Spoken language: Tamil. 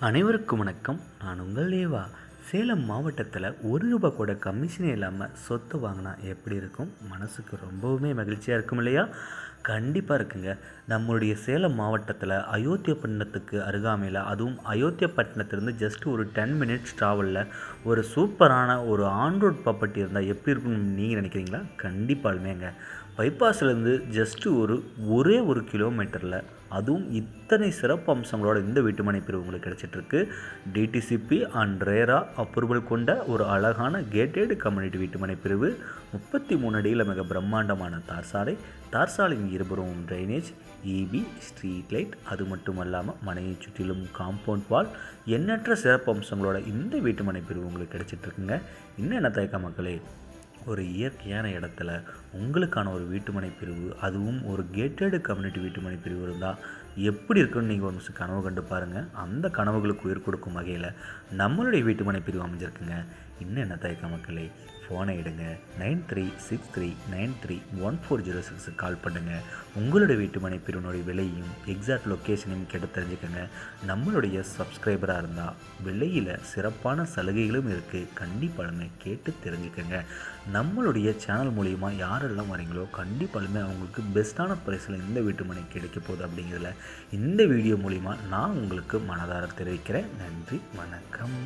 அனைவருக்கும் வணக்கம். நான் உங்கள் தேவா. சேலம் மாவட்டத்தில் ஒரு ரூபா கூட கமிஷனே இல்லாமல் சொத்து வாங்கினா எப்படி இருக்கும்? மனசுக்கு ரொம்பவுமே மகிழ்ச்சியாக இருக்கும் இல்லையா? கண்டிப்பாக இருக்குங்க. நம்மளுடைய சேலம் மாவட்டத்தில் அயோத்தியப்பட்டினத்துக்கு அருகாமையில் அதுவும் அயோத்தியப்பட்டினத்துலேருந்து ஜஸ்ட் ஒரு டென் மினிட்ஸ் ட்ராவலில் ஒரு சூப்பரான ஒரு ஆன்ரோட் ப்ராப்பர்ட்டி இருந்தால் எப்படி இருக்கும்னு நீங்கள் நினைக்கிறீங்களா? கண்டிப்பாலுமேங்க பைபாஸ்லேருந்து ஜஸ்ட்டு ஒரு ஒரே ஒரு கிலோமீட்டரில் அதுவும் இத்தனை சிறப்பு அம்சங்களோட இந்த வீட்டுமனை பிரிவு உங்களுக்கு கிடச்சிட்ருக்கு. டிடிசிபி அண்ட் ரேரா அப்ரூவல் கொண்ட ஒரு அழகான கேட்டேடு கம்யூனிட்டி வீட்டுமனை பிரிவு. முப்பத்தி மூணு அடியில் மிக பிரம்மாண்டமான தார் சாலை. தார் சாலையின் இருபுறமும் ட்ரைனேஜ் இபி ஸ்ட்ரீட் லைட் அது மட்டும் இல்லாமல் மனையை சுற்றிலும் காம்பவுண்ட் வால் எண்ணற்ற சிறப்பு அம்சங்களோட இந்த வீட்டுமனை பிரிவு உங்களுக்கு கிடைச்சிட்ருக்குங்க இன்னும் என்ன தயக்க மக்களே? ஒரு இயற்கையான இடத்துல உங்களுக்கான ஒரு வீட்டுமனை பிரிவு அதுவும் ஒரு கேட்டடு கம்யூனிட்டி வீட்டுமனை பிரிவு இருந்தால் எப்படி இருக்குன்னு நீங்கள் ஒரு கனவு கண்டு பாருங்கள் அந்த கனவுகளுக்கு உயிர் கொடுக்கும் வகையில் நம்மளுடைய வீட்டுமனை பிரிவு அமைஞ்சிருக்குங்க. இன்னும் என்ன தயக்க மக்களே? ஃபோனை எடுங்க. Nine three six three nine three one four zero சிக்ஸுக்கு கால் பண்ணுங்கள் உங்களுடைய வீட்டுமனை பிரிவினுடைய விலையும் எக்ஸாக்ட் லொக்கேஷனையும் கேட்டு தெரிஞ்சுக்கோங்க. நம்மளுடைய சப்ஸ்கிரைபராக இருந்தால் விலையில் சிறப்பான சலுகைகளும் இருக்குது கண்டிப்பாலுமே கேட்டு தெரிஞ்சுக்கோங்க. நம்மளுடைய சேனல் மூலிமா யாரெல்லாம் வரீங்களோ கண்டிப்பாலுமே அவங்களுக்கு பெஸ்ட்டான ப்ரைஸில் இந்த வீட்டுமனை கிடைக்க போகுது அப்படிங்கிறதுல இந்த வீடியோ மூலிமா நான் உங்களுக்கு மனதார தெரிவிக்கிறேன். நன்றி வணக்கம்.